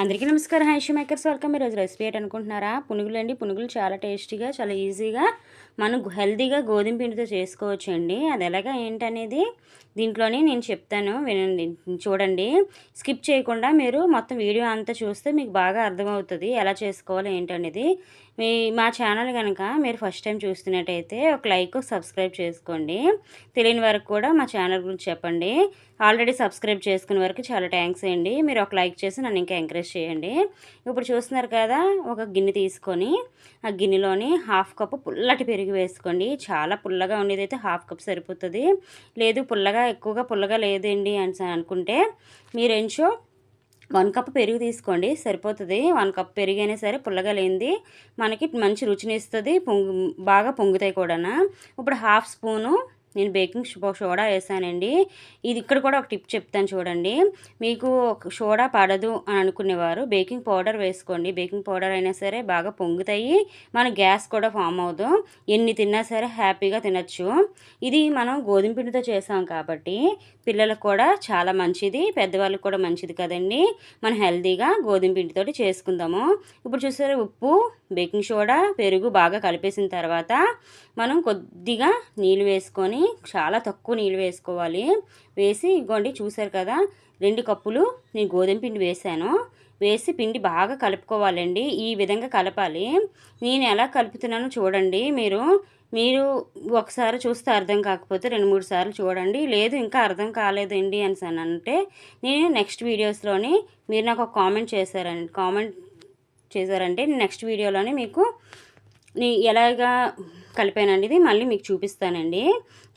అందరికీ నమస్కారం. హైషి మేకర్స్. వెల్కమ్. ఈరోజు రెసిపీ ఏంటి అనుకుంటున్నారా? పునుగులు అండి పునుగులు చాలా టేస్టీగా చాలా ఈజీగా మనం హెల్తీగా గోధుమ పిండితో చేసుకోవచ్చండి. అది ఎలాగా ఏంటనేది దీంట్లోనే నేను చెప్తాను. వినండి. చూడండి. స్కిప్ చేయకుండా మీరు మొత్తం వీడియో అంతా చూస్తే మీకు బాగా అర్థమవుతుంది. ఎలా చేసుకోవాలి ఏంటనేది. మీ మా ఛానల్ కనుక మీరు ఫస్ట్ టైం చూస్తున్నట్టయితే ఒక లైక్ సబ్స్క్రైబ్ చేసుకోండి. తెలియని వరకు కూడా మా ఛానల్ గురించి చెప్పండి. ఆల్రెడీ సబ్స్క్రైబ్ చేసుకునే వరకు చాలా థ్యాంక్స్ అండి. మీరు ఒక లైక్ చేసి నన్ను ఇంకా ఎంకరేజ్ చేయండి. ఇప్పుడు చూస్తున్నారు కదా ఒక గిన్నె తీసుకొని ఆ గిన్నెలోని హాఫ్ కప్పు పుల్లటి పెరుగు వేసుకోండి. చాలా పుల్లగా ఉండేదైతే హాఫ్ కప్ సరిపోతుంది. లేదు పుల్లగా ఎక్కువగా పుల్లగా లేదండి అని అనుకుంటే మీరు ఎంచో వన్ కప్ పెరుగు తీసుకోండి సరిపోతుంది. వన్ కప్ పెరుగు అయినా సరే పుల్లగా లేనిది మనకి మంచి రుచిని ఇస్తుంది పొంగు బాగా పొంగుతాయి కూడా ఇప్పుడు హాఫ్ స్పూను నేను బేకింగ్ సోడా వేసానండి. ఇది ఇక్కడ కూడా ఒక టిప్ చెప్తాను చూడండి. మీకు సోడా పడదు అని అనుకునేవారు. బేకింగ్ పౌడర్ వేసుకోండి. బేకింగ్ పౌడర్ అయినా సరే బాగా పొంగుతాయి. మన గ్యాస్ కూడా ఫామ్ అవ్వదు. ఎన్ని తిన్నా సరే హ్యాపీగా తినచ్చు. ఇది మనం గోధుమ పిండితో చేసాం కాబట్టి పిల్లలకు కూడా చాలా మంచిది. పెద్దవాళ్ళకి కూడా మంచిది కదండి. మనం హెల్తీగా గోధుమ పిండితోటి చేసుకుందాము. ఇప్పుడు చూసారా ఉప్పు బేకింగ్ సోడా పెరుగు బాగా కలిపేసిన తర్వాత మనం కొద్దిగా నీళ్ళు వేసుకొని చాలా తక్కువ నీళ్ళు వేసుకోవాలి. వేసి ఇగోండి చూసారు కదా రెండు కప్పులు నేను గోధుమ పిండి వేసాను. వేసి పిండి బాగా కలుపుకోవాలండి. ఈ విధంగా కలపాలి. నేను ఎలా కలుపుతున్నానో చూడండి. మీరు మీరు ఒకసారి చూస్తే అర్థం కాకపోతే రెండు మూడు సార్లు చూడండి. లేదు ఇంకా అర్థం కాలేదండి అని అంటే నేను నెక్స్ట్ వీడియోస్లోని మీరు నాకు ఒక కామెంట్ చేశారండి కామెంట్ చేశారంటే నెక్స్ట్ వీడియోలోనే మీకు నీ ఎలాగా కలిపానండి ఇది మళ్ళీ మీకు చూపిస్తానండి.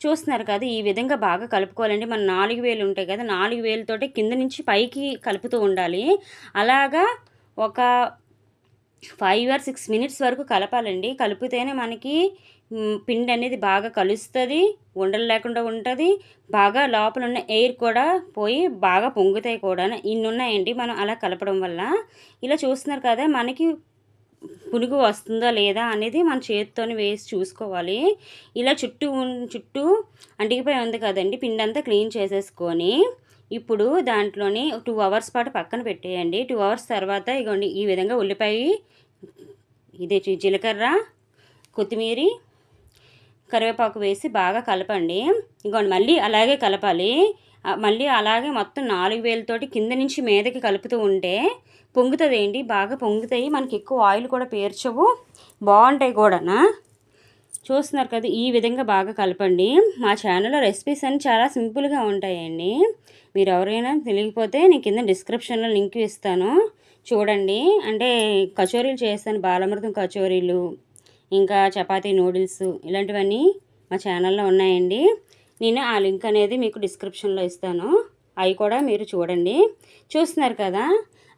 చూస్తున్నారు కదా ఈ విధంగా బాగా కలుపుకోవాలండి. మన నాలుగు వేలు ఉంటాయి కదా నాలుగు వేలతోటి కింద నుంచి పైకి కలుపుతూ ఉండాలి. అలాగా ఒక ఫైవ్ ఆర్ సిక్స్ మినిట్స్ వరకు కలపాలండి. కలిపితేనే మనకి పిండి అనేది బాగా కలుస్తుంది ఉండలు లేకుండా ఉంటుంది. బాగా లోపల ఉన్న ఎయిర్ కూడా పోయి బాగా పొంగుతాయి కూడా ఇన్ని ఉన్నాయండి మనం అలా కలపడం వల్ల. ఇలా చూస్తున్నారు కదా మనకి పులుగు వస్తుందా లేదా అనేది మన చేతితోని వేసి చూసుకోవాలి. ఇలా చుట్టూ చుట్టూ అంటికిపోయి ఉంది కదండి. పిండి అంతా క్లీన్ చేసేసుకొని ఇప్పుడు దాంట్లోని టూ అవర్స్ పాటు పక్కన పెట్టేయండి. టూ అవర్స్ తర్వాత ఇగోండి ఈ విధంగా ఉల్లిపాయ ఇదే జీలకర్ర కొత్తిమీర కరివేపాకు వేసి బాగా కలపండి. ఇగోండి మళ్ళీ అలాగే కలపాలి. మళ్ళీ అలాగే మొత్తం నాలుగు వేలతోటి కింద నుంచి మీదకి కలుపుతూ ఉంటే పొంగుతుంది ఏంటి బాగా పొంగుతాయి. మనకి ఎక్కువ ఆయిల్ కూడా పేర్చవు. బాగుంటాయి కూడానా? చూస్తున్నారు కదా ఈ విధంగా బాగా కలపండి. మా ఛానల్లో రెసిపీస్ అన్నీ చాలా సింపుల్గా ఉంటాయండి. మీరు ఎవరైనా తెలియకపోతే నేను కింద డిస్క్రిప్షన్లో లింక్ ఇస్తాను. చూడండి. అంటే కచోరీలు చేస్తాను. బాలమృతం కచోరీలు ఇంకా చపాతీ నూడిల్స్ ఇలాంటివన్నీ మా ఛానల్లో ఉన్నాయండి. నేను ఆ లింక్ అనేది మీకు డిస్క్రిప్షన్లో ఇస్తాను. అవి కూడా మీరు చూడండి. చూస్తున్నారు కదా?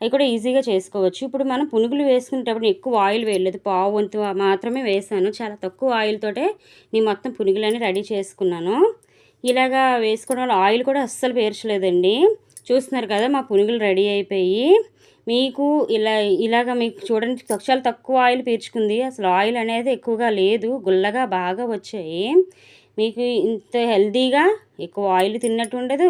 అవి కూడా ఈజీగా చేసుకోవచ్చు. ఇప్పుడు మనం పునుగులు వేసుకునేటప్పుడు ఎక్కువ ఆయిల్ వేయలేదు. పావు వంతు మాత్రమే వేసాను. చాలా తక్కువ ఆయిల్తోటే నేను మొత్తం పునుగులని రెడీ చేసుకున్నాను. ఇలాగా వేసుకోవడం వల్ల ఆయిల్ కూడా అస్సలు పేర్చలేదండి. చూస్తున్నారు కదా? మా పునుగులు రెడీ అయిపోయి మీకు ఇలా ఇలాగ మీకు చూడండి. చాలా తక్కువ ఆయిల్ పీల్చుకుంది అసలు ఆయిల్ అనేది ఎక్కువగా లేదు. గుల్లగా బాగా వచ్చాయి. మీకు ఇంత హెల్తీగా ఎక్కువ ఆయిల్ తిన్నట్టు ఉండదు.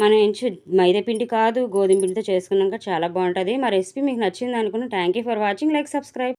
మనం ఎంచు మైదాపిండి కాదు గోధుమ పిండితో చేసుకున్నాక చాలా బాగుంటుంది. మా రెసిపీ మీకు నచ్చింది అనుకున్న thank you for watching. Like subscribe.